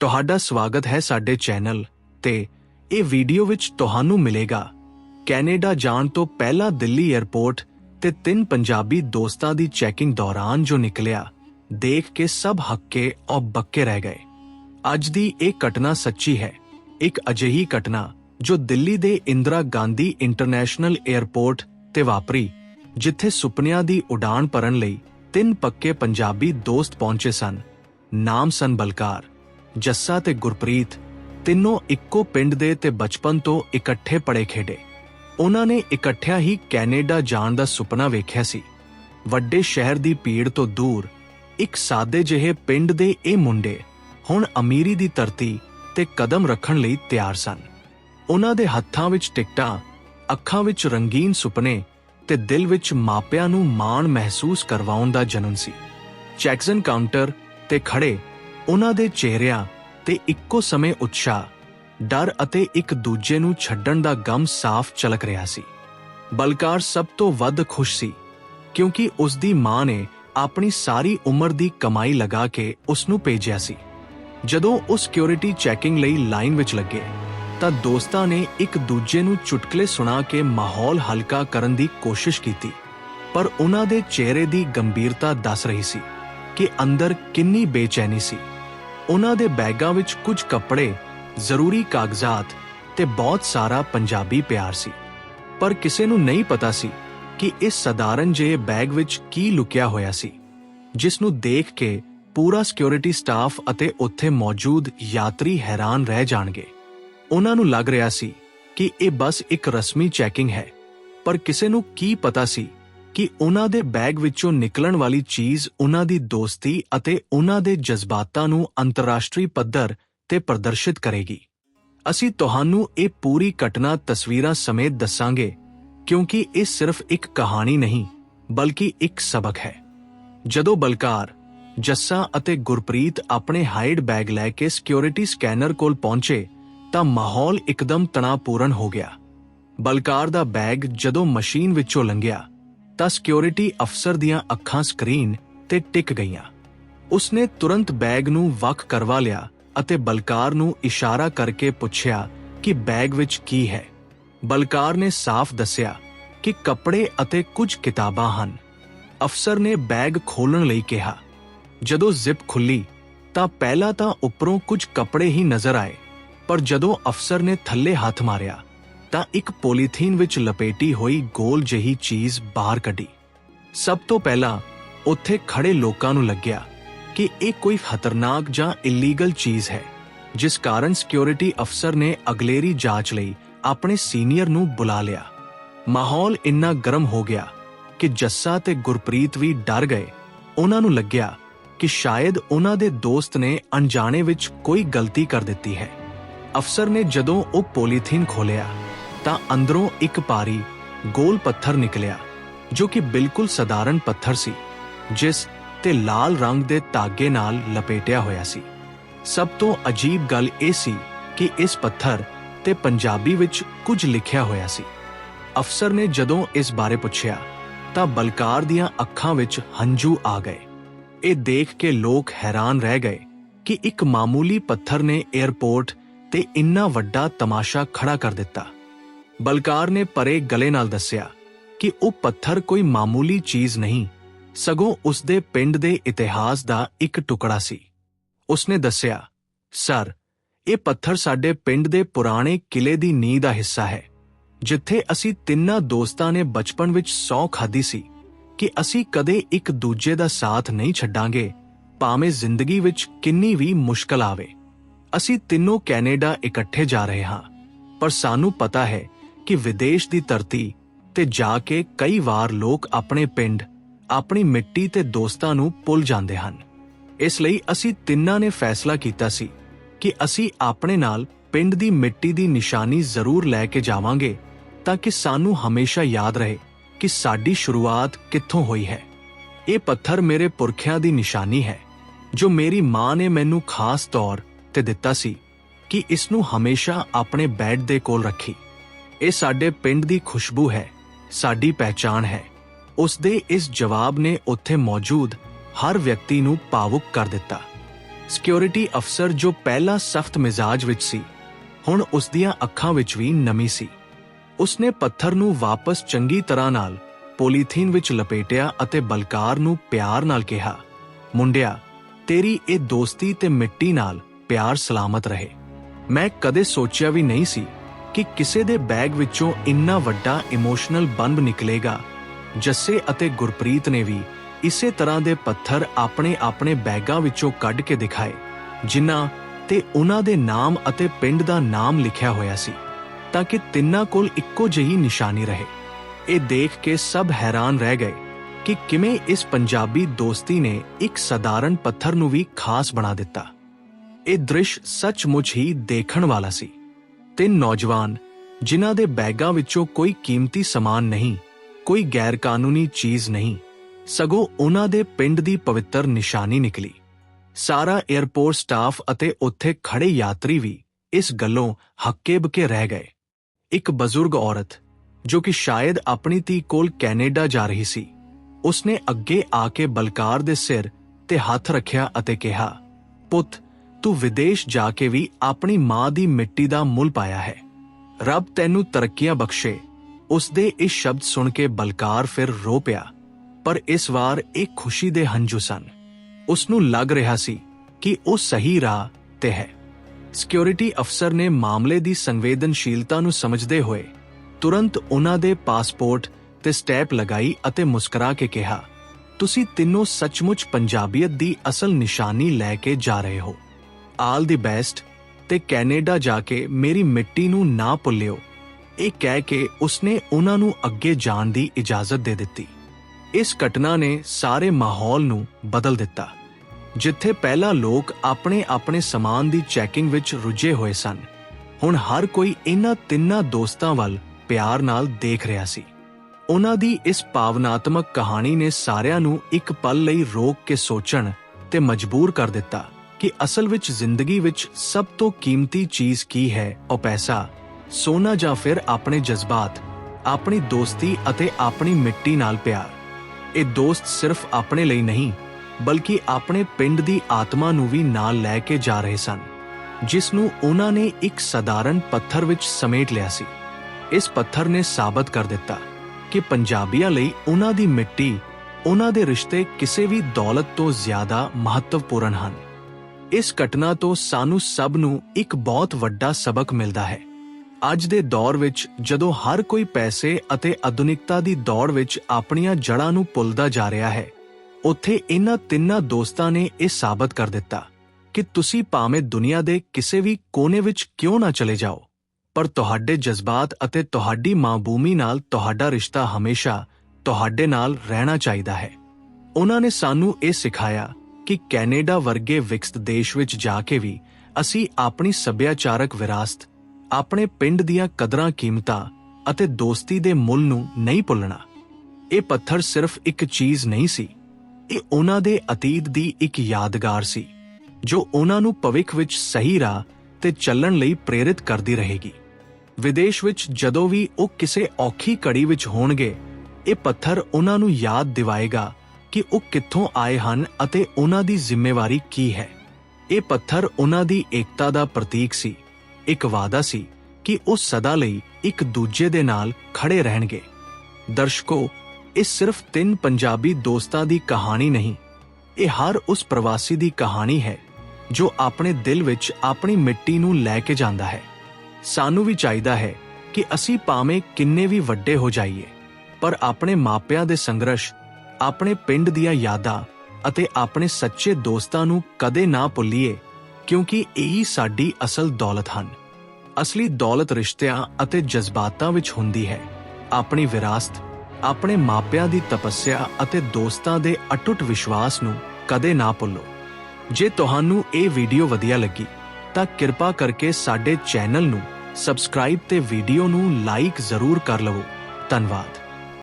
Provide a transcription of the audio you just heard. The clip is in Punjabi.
ਤੁਹਾਡਾ ਸਵਾਗਤ ਹੈ ਸਾਡੇ ਚੈਨਲ ਤੇ ਇਹ ਵੀਡੀਓ ਵਿੱਚ ਤੁਹਾਨੂੰ ਮਿਲੇਗਾ। ਕੈਨੇਡਾ ਜਾਣ ਤੋਂ ਪਹਿਲਾਂ ਦਿੱਲੀ 에ਅਰਪੋਰਟ ਤੇ ਤਿੰਨ ਪੰਜਾਬੀ ਦੋਸਤਾਂ ਦੀ ਚੈਕਿੰਗ ਦੌਰਾਨ ਜੋ ਨਿਕਲਿਆ, ਦੇਖ ਕੇ ਸਭ ਹੱਕੇ ਔਰ ਬੱਕੇ ਰਹਿ ਗਏ। ਅੱਜ ਦੀ ਇਹ ਘਟਨਾ ਸੱਚੀ ਹੈ। ਇੱਕ ਅਜਿਹੀ ਘਟਨਾ ਜੋ ਦਿੱਲੀ ਦੇ ਇੰਦਰਾ ਗਾਂਧੀ ਇੰਟਰਨੈਸ਼ਨਲ 에ਅਰਪੋਰਟ ਤੇ ਵਾਪਰੀ, ਜਿੱਥੇ ਸੁਪਨਿਆਂ ਦੀ ਉਡਾਨ ਭਰਨ ਲਈ ਤਿੰਨ ਪੱਕੇ ਪੰਜਾਬੀ ਦੋਸਤ ਪਹੁੰਚੇ ਸਨ। ਨਾਮ ਸਨ ਬਲਕਾਰ। ਜੱਸਾ ਤੇ ਗੁਰਪ੍ਰੀਤ ਤਿੰਨੋਂ ਇੱਕੋ ਪਿੰਡ ਦੇ ਤੇ ਬਚਪਨ ਤੋਂ ਇਕੱਠੇ ਪੜੇ ਖੇਡੇ। ਉਹਨਾਂ ਨੇ ਇਕੱਠਿਆਂ ਹੀ ਕੈਨੇਡਾ ਜਾਣ ਦਾ ਸੁਪਨਾ ਵੇਖਿਆ ਸੀ। ਵੱਡੇ ਸ਼ਹਿਰ ਦੀ ਭੀੜ ਤੋਂ ਦੂਰ ਇੱਕ ਸਾਦੇ ਜਿਹੇ ਪਿੰਡ ਦੇ ਇਹ ਮੁੰਡੇ ਹੁਣ ਅਮੀਰੀ ਦੀ ਧਰਤੀ ਤੇ ਕਦਮ ਰੱਖਣ ਲਈ ਤਿਆਰ ਸਨ। ਉਹਨਾਂ ਦੇ ਹੱਥਾਂ ਵਿੱਚ ਟਿਕਟਾਂ, ਅੱਖਾਂ ਵਿੱਚ ਰੰਗੀਨ ਸੁਪਨੇ ਤੇ ਦਿਲ ਵਿੱਚ ਮਾਪਿਆਂ ਨੂੰ ਮਾਣ ਮਹਿਸੂਸ ਕਰਵਾਉਣ ਦਾ ਜਨਮ ਸੀ। ਚੈਕਸਨ ਕਾਊਂਟਰ ਤੇ ਖੜੇ ਉਹਨਾਂ ਦੇ ਚਿਹਰਿਆਂ ਤੇ ਇੱਕੋ ਸਮੇਂ ਉਤਸ਼ਾਹ, ਡਰ ਅਤੇ ਇੱਕ ਦੂਜੇ ਨੂੰ ਛੱਡਣ ਦਾ ਗਮ ਸਾਫ਼ ਝਲਕ ਰਿਹਾ ਸੀ। ਬਲਕਾਰ ਸਭ ਤੋਂ ਵੱਧ ਖੁਸ਼ ਸੀ, ਕਿਉਂਕਿ ਉਸ ਦੀ ਮਾਂ ਨੇ ਆਪਣੀ ਸਾਰੀ ਉਮਰ ਦੀ ਕਮਾਈ ਲਗਾ ਕੇ ਉਸ ਨੂੰ ਭੇਜਿਆ ਸੀ। ਜਦੋਂ ਉਹ ਸਿਕਿਉਰਿਟੀ ਚੈਕਿੰਗ ਲਈ ਲਾਈਨ ਵਿੱਚ ਲੱਗੇ, ਤਾਂ ਦੋਸਤਾਂ ਨੇ ਇੱਕ ਦੂਜੇ ਨੂੰ ਚੁਟਕਲੇ ਸੁਣਾ ਕੇ ਮਾਹੌਲ ਹਲਕਾ ਕਰਨ ਦੀ ਕੋਸ਼ਿਸ਼ ਕੀਤੀ, ਪਰ ਉਹਨਾਂ ਦੇ ਚਿਹਰੇ ਦੀ ਗੰਭੀਰਤਾ ਦੱਸ ਰਹੀ ਸੀ ਕਿ ਅੰਦਰ ਕਿੰਨੀ ਬੇਚੈਨੀ ਸੀ। ਉਹਨਾਂ ਦੇ ਬੈਗਾਂ ਵਿੱਚ ਕੁਝ ਕੱਪੜੇ, ਜ਼ਰੂਰੀ ਕਾਗਜ਼ਾਤ ਤੇ ਬਹੁਤ ਸਾਰਾ ਪੰਜਾਬੀ ਪਿਆਰ ਸੀ। ਪਰ ਕਿਸੇ ਨੂੰ ਨਹੀਂ ਪਤਾ ਸੀ ਕਿ ਇਸ ਸਧਾਰਨ ਜਿਹੇ ਬੈਗ ਵਿੱਚ ਕੀ ਲੁਕਿਆ ਹੋਇਆ ਸੀ, ਜਿਸ ਨੂੰ ਦੇਖ ਕੇ ਪੂਰਾ ਸਿਕਿਉਰਿਟੀ ਸਟਾਫ ਅਤੇ ਉੱਥੇ ਮੌਜੂਦ ਯਾਤਰੀ ਹੈਰਾਨ ਰਹਿ ਜਾਣਗੇ। ਉਹਨਾਂ ਨੂੰ ਲੱਗ ਰਿਹਾ ਸੀ ਕਿ ਇਹ ਬਸ ਇੱਕ ਰਸਮੀ ਚੈਕਿੰਗ ਹੈ, ਪਰ ਕਿਸੇ ਨੂੰ ਕੀ ਪਤਾ ਸੀ ਕਿ ਉਹਨਾਂ ਦੇ ਬੈਗ ਵਿੱਚੋਂ ਨਿਕਲਣ ਵਾਲੀ ਚੀਜ਼ ਉਹਨਾਂ ਦੀ ਦੋਸਤੀ ਅਤੇ ਉਹਨਾਂ ਦੇ ਜਜ਼ਬਾਤਾਂ ਨੂੰ ਅੰਤਰਰਾਸ਼ਟਰੀ ਪੱਧਰ ਤੇ ਪ੍ਰਦਰਸ਼ਿਤ ਕਰੇਗੀ। ਅਸੀਂ ਤੁਹਾਨੂੰ ਇਹ ਪੂਰੀ ਘਟਨਾ ਤਸਵੀਰਾਂ ਸਮੇਤ ਦੱਸਾਂਗੇ, ਕਿਉਂਕਿ ਇਹ ਸਿਰਫ ਇੱਕ ਕਹਾਣੀ ਨਹੀਂ, ਬਲਕਿ ਇੱਕ ਸਬਕ ਹੈ। ਜਦੋਂ ਬਲਕਾਰ, ਜੱਸਾ ਅਤੇ ਗੁਰਪ੍ਰੀਤ ਆਪਣੇ ਹਾਈਡ ਬੈਗ ਲੈ ਕੇ ਸਿਕਿਉਰਿਟੀ ਸਕੈਨਰ ਕੋਲ ਪਹੁੰਚੇ, ਤਾਂ ਮਾਹੌਲ ਇੱਕਦਮ ਤਣਾਅਪੂਰਨ ਹੋ ਗਿਆ। ਬਲਕਾਰ ਦਾ ਬੈਗ ਜਦੋਂ ਮਸ਼ੀਨ ਵਿੱਚੋਂ ਲੰਘਿਆ ਤਾਂ ਸਿਕਿਉਰਿਟੀ ਅਫਸਰ ਦੀਆਂ ਅੱਖਾਂ ਸਕਰੀਨ ਤੇ ਟਿਕ ਗਈਆਂ। ਉਸਨੇ ਤੁਰੰਤ ਬੈਗ ਨੂੰ ਵੱਖ ਕਰਵਾ ਲਿਆ ਅਤੇ ਬਲਕਾਰ ਨੂੰ ਇਸ਼ਾਰਾ ਕਰਕੇ ਪੁੱਛਿਆ ਕਿ ਬੈਗ ਵਿੱਚ ਕੀ ਹੈ। ਬਲਕਾਰ ਨੇ ਸਾਫ਼ ਦੱਸਿਆ ਕਿ ਕੱਪੜੇ ਅਤੇ ਕੁਝ ਕਿਤਾਬਾਂ ਹਨ। ਅਫਸਰ ਨੇ ਬੈਗ ਖੋਲਣ ਲਈ ਕਿਹਾ। ਜਦੋਂ ਜ਼ਿਪ ਖੁੱਲੀ ਤਾਂ ਪਹਿਲਾਂ ਤਾਂ ਉੱਪਰੋਂ ਕੁਝ ਕੱਪੜੇ ਹੀ ਨਜ਼ਰ ਆਏ, ਪਰ ਜਦੋਂ ਅਫਸਰ ਨੇ ਥੱਲੇ ਹੱਥ ਮਾਰਿਆ ਤਾਂ ਇੱਕ ਪੋਲੀਥੀਨ ਵਿੱਚ ਲਪੇਟੀ ਹੋਈ ਗੋਲ ਜਿਹੀ ਚੀਜ਼ ਬਾਹਰ ਕੱਢੀ। ਸਭ ਤੋਂ ਪਹਿਲਾਂ ਉੱਥੇ ਖੜੇ ਲੋਕਾਂ ਨੂੰ ਲੱਗਿਆ ਕਿ ਇਹ ਕੋਈ ਖਤਰਨਾਕ ਜਾਂ ਇਲੀਗਲ ਚੀਜ਼ ਹੈ, ਜਿਸ ਕਾਰਨ ਸਿਕਿਉਰਿਟੀ ਅਫਸਰ ਨੇ ਅਗਲੇਰੀ ਜਾਂਚ ਲਈ ਆਪਣੇ ਸੀਨੀਅਰ ਨੂੰ ਬੁਲਾ ਲਿਆ। ਮਾਹੌਲ ਇੰਨਾ ਗਰਮ ਹੋ ਗਿਆ ਕਿ ਜੱਸਾ ਤੇ ਗੁਰਪ੍ਰੀਤ ਵੀ ਡਰ ਗਏ। ਉਹਨਾਂ ਨੂੰ ਲੱਗਿਆ ਕਿ ਸ਼ਾਇਦ ਉਹਨਾਂ ਦੇ ਦੋਸਤ ਨੇ ਅਣਜਾਣੇ ਵਿੱਚ ਕੋਈ ਗਲਤੀ ਕਰ ਦਿੱਤੀ ਹੈ। ਅਫਸਰ ਨੇ ਜਦੋਂ ਉਹ ਪੋਲੀਥੀਨ ਖੋਲਿਆ ਤਾਂ ਅੰਦਰੋਂ ਇੱਕ ਪਾਰੀ ਗੋਲ ਪੱਥਰ ਨਿਕਲਿਆ, ਜੋ ਕਿ ਬਿਲਕੁਲ ਸਧਾਰਨ ਪੱਥਰ ਸੀ, ਜਿਸ ਤੇ ਲਾਲ ਰੰਗ ਦੇ ਧਾਗੇ ਨਾਲ ਲਪੇਟਿਆ ਹੋਇਆ ਸੀ। ਸਭ ਤੋਂ ਅਜੀਬ ਗੱਲ ਇਹ ਸੀ ਕਿ ਇਸ ਪੱਥਰ ਤੇ ਪੰਜਾਬੀ ਵਿੱਚ ਕੁਝ ਲਿਖਿਆ ਹੋਇਆ ਸੀ। ਅਫਸਰ ਨੇ ਜਦੋਂ ਇਸ ਬਾਰੇ ਪੁੱਛਿਆ, ਤਾਂ ਬਲਕਾਰ ਦੀਆਂ ਅੱਖਾਂ ਵਿੱਚ ਹੰਝੂ ਆ ਗਏ। ਇਹ ਦੇਖ ਕੇ ਲੋਕ ਹੈਰਾਨ ਰਹਿ ਗਏ ਕਿ ਇੱਕ ਮਾਮੂਲੀ ਪੱਥਰ ਨੇ 에ਅਰਪੋਰਟ ਤੇ ਇੰਨਾ ਵੱਡਾ ਤਮਾਸ਼ਾ ਖੜਾ ਕਰ ਦਿੱਤਾ। ਬਲਕਾਰ ਨੇ ਪਰੇ ਗਲੇ ਨਾਲ ਦੱਸਿਆ ਕਿ ਉਹ ਪੱਥਰ ਕੋਈ ਮਾਮੂਲੀ ਚੀਜ਼ ਨਹੀਂ, ਸਗੋਂ ਉਸ ਦੇ ਪਿੰਡ ਦੇ ਇਤਿਹਾਸ ਦਾ ਇੱਕ ਟੁਕੜਾ ਸੀ। ਉਸਨੇ ਦੱਸਿਆ, ਸਰ, ਇਹ ਪੱਥਰ ਸਾਡੇ ਪਿੰਡ ਦੇ ਪੁਰਾਣੇ ਕਿਲੇ ਦੀ ਨੀਂਹ ਦਾ ਹਿੱਸਾ ਹੈ, ਜਿੱਥੇ ਅਸੀਂ ਤਿੰਨਾਂ ਦੋਸਤਾਂ ਨੇ ਬਚਪਨ ਵਿੱਚ ਸੌ ਖਾਦੀ ਸੀ, ਕਿ ਅਸੀਂ ਕਦੇ ਇੱਕ ਦੂਜੇ ਦਾ ਸਾਥ ਨਹੀਂ ਛੱਡਾਂਗੇ, ਭਾਵੇਂ ਜ਼ਿੰਦਗੀ ਵਿੱਚ ਕਿੰਨੀ ਵੀ ਮੁਸ਼ਕਲ ਆਵੇ। ਅਸੀਂ ਤਿੰਨੋਂ ਕੈਨੇਡਾ ਇਕੱਠੇ ਜਾ ਰਹੇ ਹਾਂ, ਪਰ ਸਾਨੂੰ ਪਤਾ ਹੈ ਕਿ ਵਿਦੇਸ਼ ਦੀ ਧਰਤੀ ਤੇ ਜਾ ਕੇ ਕਈ ਵਾਰ ਲੋਕ ਆਪਣੇ ਪਿੰਡ, ਆਪਣੀ ਮਿੱਟੀ ਤੇ ਦੋਸਤਾਂ ਨੂੰ ਭੁੱਲ ਜਾਂਦੇ ਹਨ। ਇਸ ਲਈ ਅਸੀਂ ਤਿੰਨਾਂ ਨੇ ਫੈਸਲਾ ਕੀਤਾ ਸੀ ਕਿ ਅਸੀਂ ਆਪਣੇ ਨਾਲ ਪਿੰਡ ਦੀ ਮਿੱਟੀ ਦੀ ਨਿਸ਼ਾਨੀ ਜ਼ਰੂਰ ਲੈ ਕੇ ਜਾਵਾਂਗੇ ਤਾਂ ਕਿ ਸਾਨੂੰ ਹਮੇਸ਼ਾ ਯਾਦ ਰਹੇ ਕਿ ਸਾਡੀ ਸ਼ੁਰੂਆਤ ਕਿੱਥੋਂ ਹੋਈ ਹੈ। ਇਹ ਪੱਥਰ ਮੇਰੇ ਪੁਰਖਿਆਂ ਦੀ ਨਿਸ਼ਾਨੀ ਹੈ, ਜੋ ਮੇਰੀ ਮਾਂ ਨੇ ਮੈਨੂੰ ਖਾਸ ਤੌਰ ਤੇ ਦਿੱਤਾ ਸੀ ਕਿ ਇਸ ਨੂੰ ਹਮੇਸ਼ਾ ਆਪਣੇ ਬੈੱਡ ਦੇ ਕੋਲ ਰੱਖੀ। ਇਹ ਸਾਡੇ ਪਿੰਡ ਦੀ ਖੁਸ਼ਬੂ ਹੈ, ਸਾਡੀ ਪਹਿਚਾਣ ਹੈ। ਉਸ ਦੇ ਇਸ ਜਵਾਬ ਨੇ ਉੱਥੇ ਮੌਜੂਦ ਹਰ ਵਿਅਕਤੀ ਨੂੰ ਭਾਵੁਕ ਕਰ ਦਿੱਤਾ। ਸਿਕਿਉਰਿਟੀ ਅਫਸਰ ਜੋ ਪਹਿਲਾਂ ਸਖਤ ਮਿਜ਼ਾਜ ਵਿੱਚ ਸੀ, ਹੁਣ ਉਸ ਦੀਆਂ ਅੱਖਾਂ ਵਿੱਚ ਵੀ ਨਮੀ ਸੀ। ਉਸਨੇ ਪੱਥਰ ਨੂੰ ਵਾਪਸ ਚੰਗੀ ਤਰ੍ਹਾਂ ਨਾਲ ਪੋਲੀਥੀਨ ਵਿੱਚ ਲਪੇਟਿਆ ਅਤੇ ਬਲਕਾਰ ਨੂੰ ਪਿਆਰ ਨਾਲ ਕਿਹਾ, ਮੁੰਡਿਆ, ਤੇਰੀ ਇਹ ਦੋਸਤੀ ਤੇ ਮਿੱਟੀ ਨਾਲ ਪਿਆਰ ਸਲਾਮਤ ਰਹੇ। ਮੈਂ ਕਦੇ ਸੋਚਿਆ ਵੀ ਨਹੀਂ ਸੀ ਕਿ ਕਿਸੇ ਦੇ ਬੈਗ ਵਿੱਚੋਂ ਇੰਨਾ ਵੱਡਾ ਇਮੋਸ਼ਨਲ ਬੰਬ ਨਿਕਲੇਗਾ। ਜੱਸੇ ਅਤੇ ਗੁਰਪ੍ਰੀਤ ਨੇ ਵੀ ਇਸੇ ਤਰ੍ਹਾਂ ਦੇ ਪੱਥਰ ਆਪਣੇ ਆਪਣੇ ਬੈਗਾਂ ਵਿੱਚੋਂ ਕੱਢ ਕੇ ਦਿਖਾਏ, ਜਿਨ੍ਹਾਂ ਤੇ ਉਹਨਾਂ ਦੇ ਨਾਮ ਅਤੇ ਪਿੰਡ ਦਾ ਨਾਮ ਲਿਖਿਆ ਹੋਇਆ ਸੀ, ਤਾਂ ਕਿ ਤਿੰਨਾਂ ਕੋਲ ਇੱਕੋ ਜਿਹੀ ਨਿਸ਼ਾਨੀ ਰਹੇ। ਇਹ ਦੇਖ ਕੇ ਸਭ ਹੈਰਾਨ ਰਹਿ ਗਏ ਕਿ ਕਿਵੇਂ ਇਸ ਪੰਜਾਬੀ ਦੋਸਤੀ ਨੇ ਇੱਕ ਸਧਾਰਨ ਪੱਥਰ ਨੂੰ ਵੀ ਖਾਸ ਬਣਾ ਦਿੱਤਾ। ਇਹ ਦ੍ਰਿਸ਼ ਸੱਚਮੁੱਚ ਹੀ ਦੇਖਣ ਵਾਲਾ ਸੀ। ਤਿੰਨ ਨੌਜਵਾਨ, ਜਿਨ੍ਹਾਂ ਦੇ ਬੈਗਾਂ ਵਿੱਚੋਂ ਕੋਈ ਕੀਮਤੀ ਸਮਾਨ ਨਹੀਂ, ਕੋਈ ਗੈਰ ਕਾਨੂੰਨੀ ਚੀਜ਼ ਨਹੀਂ, ਸਗੋਂ ਉਹਨਾਂ ਦੇ ਪਿੰਡ ਦੀ ਪਵਿੱਤਰ ਨਿਸ਼ਾਨੀ ਨਿਕਲੀ। ਸਾਰਾ 에ਅਰਪੋਰਟ ਸਟਾਫ ਅਤੇ ਉੱਥੇ ਖੜੇ ਯਾਤਰੀ ਵੀ ਇਸ ਗੱਲੋਂ ਹੱਕੇ ਬਕੇ ਰਹਿ ਗਏ। ਇੱਕ ਬਜ਼ੁਰਗ ਔਰਤ, ਜੋ ਕਿ ਸ਼ਾਇਦ ਆਪਣੀ ਧੀ ਕੋਲ ਕੈਨੇਡਾ ਜਾ ਰਹੀ ਸੀ, ਉਸਨੇ ਅੱਗੇ ਆ ਕੇ ਬਲਕਾਰ ਦੇ ਸਿਰ ਤੇ ਹੱਥ ਰੱਖਿਆ ਅਤੇ ਕਿਹਾ, ਪੁੱਤ ਤੂੰ ਵਿਦੇਸ਼ ਜਾ ਕੇ ਵੀ ਆਪਣੀ ਮਾਂ ਦੀ ਮਿੱਟੀ ਦਾ ਮੁੱਲ ਪਾਇਆ ਹੈ। ਰੱਬ ਤੈਨੂੰ ਤਰੱਕੀਆਂ ਬਖਸ਼ੇ। ਉਸ ਦੇ ਇਸ ਸ਼ਬਦ ਸੁਣ ਕੇ ਬਲਕਾਰ ਫਿਰ ਰੋ ਪਿਆ। ਪਰ ਇਸ ਵਾਰ ਇਹ ਖੁਸ਼ੀ ਦੇ ਹੰਝੂ ਸਨ। ਉਸ ਨੂੰ ਲੱਗ ਰਿਹਾ ਸੀ ਕਿ ਉਹ ਸਹੀ ਰਾਹ ਤੇ ਹੈ। ਸਿਕਿਉਰਿਟੀ ਅਫਸਰ ਨੇ ਮਾਮਲੇ ਦੀ ਸੰਵੇਦਨਸ਼ੀਲਤਾ ਨੂੰ ਸਮਝਦੇ ਹੋਏ ਤੁਰੰਤ ਉਹਨਾਂ ਦੇ ਪਾਸਪੋਰਟ ਤੇ ਸਟੈਪ ਲਗਾਈ ਅਤੇ ਮੁਸਕਰਾ ਕੇ ਕਿਹਾ, ਤੁਸੀਂ ਤਿੰਨੋਂ ਸੱਚਮੁੱਚ ਪੰਜਾਬੀਅਤ ਦੀ ਅਸਲ ਨਿਸ਼ਾਨੀ ਲੈ ਕੇ ਜਾ ਰਹੇ ਹੋ। ਆਲ ਦੀ ਬੈਸਟ ਤੇ ਕੈਨੇਡਾ ਜਾ ਕੇ ਮੇਰੀ ਮਿੱਟੀ ਨੂੰ ਨਾ ਭੁੱਲਿਓ। ਇਹ ਕਹਿ ਕੇ ਉਸਨੇ ਉਹਨਾਂ ਨੂੰ ਅੱਗੇ ਜਾਣ ਦੀ ਇਜਾਜ਼ਤ ਦੇ ਦਿੱਤੀ। ਇਸ ਘਟਨਾ ਨੇ ਸਾਰੇ ਮਾਹੌਲ ਨੂੰ ਬਦਲ ਦਿੱਤਾ, ਜਿੱਥੇ ਪਹਿਲਾਂ ਲੋਕ ਆਪਣੇ ਆਪਣੇ ਸਮਾਨ ਦੀ ਚੈਕਿੰਗ ਵਿੱਚ ਰੁੱਝੇ ਹੋਏ ਸਨ। ਹੁਣ ਹਰ ਕੋਈ ਇਹਨਾਂ ਤਿੰਨਾਂ ਦੋਸਤਾਂ ਵੱਲ ਪਿਆਰ ਨਾਲ ਦੇਖ ਰਿਹਾ ਸੀ। ਉਹਨਾਂ ਦੀ ਇਸ ਭਾਵਨਾਤਮਕ ਕਹਾਣੀ ਨੇ ਸਾਰਿਆਂ ਨੂੰ ਇੱਕ ਪਲ ਲਈ ਰੋਕ ਕੇ ਸੋਚਣ ਤੇ ਮਜਬੂਰ ਕਰ ਦਿੱਤਾ। ਕਿ ਅਸਲ ਵਿੱਚ ਜ਼ਿੰਦਗੀ ਵਿੱਚ ਸਭ ਤੋਂ ਕੀਮਤੀ ਚੀਜ਼ ਕੀ ਹੈ? ਉਹ ਪੈਸਾ, ਸੋਨਾ ਜਾਂ ਫਿਰ ਆਪਣੇ ਜਜ਼ਬਾਤ, ਆਪਣੀ ਦੋਸਤੀ ਅਤੇ ਆਪਣੀ ਮਿੱਟੀ ਨਾਲ ਪਿਆਰ। ਇਹ ਦੋਸਤ ਸਿਰਫ ਆਪਣੇ ਲਈ ਨਹੀਂ, ਬਲਕਿ ਆਪਣੇ ਪਿੰਡ ਦੀ ਆਤਮਾ ਨੂੰ ਵੀ ਨਾਲ ਲੈ ਕੇ ਜਾ ਰਹੇ ਸਨ, ਜਿਸ ਨੂੰ ਉਹਨਾਂ ਨੇ ਇੱਕ ਸਧਾਰਨ ਪੱਥਰ ਵਿੱਚ ਸਮੇਟ ਲਿਆ ਸੀ। ਇਸ ਪੱਥਰ ਨੇ ਸਾਬਤ ਕਰ ਦਿੱਤਾ ਕਿ ਪੰਜਾਬੀਆਂ ਲਈ ਉਹਨਾਂ ਦੀ ਮਿੱਟੀ, ਉਹਨਾਂ ਦੇ ਰਿਸ਼ਤੇ ਕਿਸੇ ਵੀ ਦੌਲਤ ਤੋਂ ਜ਼ਿਆਦਾ ਮਹੱਤਵਪੂਰਨ ਹਨ। ਇਸ ਘਟਨਾ ਤੋਂ ਸਾਨੂੰ ਸਭ ਨੂੰ ਇੱਕ ਬਹੁਤ ਵੱਡਾ ਸਬਕ ਮਿਲਦਾ ਹੈ। ਅੱਜ ਦੇ ਦੌਰ ਵਿੱਚ ਜਦੋਂ ਹਰ ਕੋਈ ਪੈਸੇ ਅਤੇ ਆਧੁਨਿਕਤਾ ਦੀ ਦੌੜ ਵਿੱਚ ਆਪਣੀਆਂ ਜੜ੍ਹਾਂ ਨੂੰ ਭੁੱਲਦਾ ਜਾ ਰਿਹਾ ਹੈ, ਉੱਥੇ ਇਹਨਾਂ ਤਿੰਨਾਂ ਦੋਸਤਾਂ ਨੇ ਇਹ ਸਾਬਤ ਕਰ ਦਿੱਤਾ ਕਿ ਤੁਸੀਂ ਭਾਵੇਂ ਦੁਨੀਆ ਦੇ ਕਿਸੇ ਵੀ ਕੋਨੇ ਵਿੱਚ ਕਿਉਂ ਨਾ ਚਲੇ ਜਾਓ, ਪਰ ਤੁਹਾਡੇ ਜਜ਼ਬਾਤ ਅਤੇ ਤੁਹਾਡੀ ਮਾਂ-ਭੂਮੀ ਨਾਲ ਤੁਹਾਡਾ ਰਿਸ਼ਤਾ ਹਮੇਸ਼ਾ ਤੁਹਾਡੇ ਨਾਲ ਰਹਿਣਾ ਚਾਹੀਦਾ ਹੈ। ਉਹਨਾਂ ਨੇ ਸਾਨੂੰ ਇਹ ਸਿਖਾਇਆ ਕਿ ਕੈਨੇਡਾ ਵਰਗੇ ਵਿਕਸਤ ਦੇਸ਼ ਵਿੱਚ ਜਾ ਕੇ ਵੀ ਅਸੀਂ ਆਪਣੀ ਸੱਭਿਆਚਾਰਕ ਵਿਰਾਸਤ, ਆਪਣੇ ਪਿੰਡ ਦੀਆਂ ਕਦਰਾਂ ਕੀਮਤਾਂ ਅਤੇ ਦੋਸਤੀ ਦੇ ਮੁੱਲ ਨੂੰ ਨਹੀਂ ਭੁੱਲਣਾ। ਇਹ ਪੱਥਰ ਸਿਰਫ ਇੱਕ ਚੀਜ਼ ਨਹੀਂ ਸੀ, ਇਹ ਉਹਨਾਂ ਦੇ ਅਤੀਤ ਦੀ ਇੱਕ ਯਾਦਗਾਰ ਸੀ, ਜੋ ਉਹਨਾਂ ਨੂੰ ਭਵਿੱਖ ਵਿੱਚ ਸਹੀ ਰਾਹ ਤੇ ਚੱਲਣ ਲਈ ਪ੍ਰੇਰਿਤ ਕਰਦੀ ਰਹੇਗੀ। ਵਿਦੇਸ਼ ਵਿੱਚ ਜਦੋਂ ਵੀ ਉਹ ਕਿਸੇ ਔਖੀ ਘੜੀ ਵਿੱਚ ਹੋਣਗੇ, ਇਹ ਪੱਥਰ ਉਹਨਾਂ ਨੂੰ ਯਾਦ ਦਿਵਾਏਗਾ ਕਿ ਉਹ ਕਿੱਥੋਂ ਆਏ ਹਨ ਅਤੇ ਉਹਨਾਂ ਦੀ ਜ਼ਿੰਮੇਵਾਰੀ ਕੀ ਹੈ। ਇਹ ਪੱਥਰ ਉਹਨਾਂ ਦੀ ਏਕਤਾ ਦਾ ਪ੍ਰਤੀਕ ਸੀ। ਇੱਕ ਵਾਅਦਾ ਸੀ ਕਿ ਉਹ ਸਦਾ ਲਈ ਇੱਕ ਦੂਜੇ ਦੇ ਨਾਲ ਖੜੇ ਰਹਿਣਗੇ। ਦਰਸ਼ਕੋ, ਇਹ ਸਿਰਫ ਤਿੰਨ ਪੰਜਾਬੀ ਦੋਸਤਾਂ ਦੀ ਕਹਾਣੀ ਨਹੀਂ, ਇਹ ਹਰ ਉਸ ਪ੍ਰਵਾਸੀ ਦੀ ਕਹਾਣੀ ਹੈ, ਜੋ ਆਪਣੇ ਦਿਲ ਵਿੱਚ ਆਪਣੀ ਮਿੱਟੀ ਨੂੰ ਲੈ ਕੇ ਜਾਂਦਾ ਹੈ। ਸਾਨੂੰ ਵੀ ਚਾਹੀਦਾ ਹੈ ਕਿ ਅਸੀਂ ਭਾਵੇਂ ਕਿੰਨੇ ਵੀ ਵੱਡੇ ਹੋ ਜਾਈਏ, ਪਰ ਆਪਣੇ ਮਾਪਿਆਂ ਦੇ ਸੰਘਰਸ਼ ਆਪਣੇ ਪਿੰਡ ਦੀਆਂ ਯਾਦਾਂ ਅਤੇ ਆਪਣੇ ਸੱਚੇ ਦੋਸਤਾਂ ਨੂੰ ਕਦੇ ਨਾ ਭੁੱਲੀਏ, ਕਿਉਂਕਿ ਇਹੀ ਸਾਡੀ ਅਸਲ ਦੌਲਤ ਹਨ। ਅਸਲੀ ਦੌਲਤ ਰਿਸ਼ਤਿਆਂ ਅਤੇ ਜਜ਼ਬਾਤਾਂ ਵਿੱਚ ਹੁੰਦੀ ਹੈ। ਆਪਣੀ ਵਿਰਾਸਤ, ਆਪਣੇ ਮਾਪਿਆਂ ਦੀ ਤਪੱਸਿਆ ਅਤੇ ਦੋਸਤਾਂ ਦੇ ਅਟੁੱਟ ਵਿਸ਼ਵਾਸ ਨੂੰ ਕਦੇ ਨਾ ਭੁੱਲੋ। ਜੇ ਤੁਹਾਨੂੰ ਇਹ ਵੀਡੀਓ ਵਧੀਆ ਲੱਗੀ, ਤਾਂ ਕਿਰਪਾ ਕਰਕੇ ਸਾਡੇ ਚੈਨਲ ਨੂੰ ਸਬਸਕ੍ਰਾਈਬ ਤੇ ਵੀਡੀਓ ਨੂੰ ਲਾਈਕ ਜ਼ਰੂਰ ਕਰ ਲਵੋ। ਧੰਨਵਾਦ।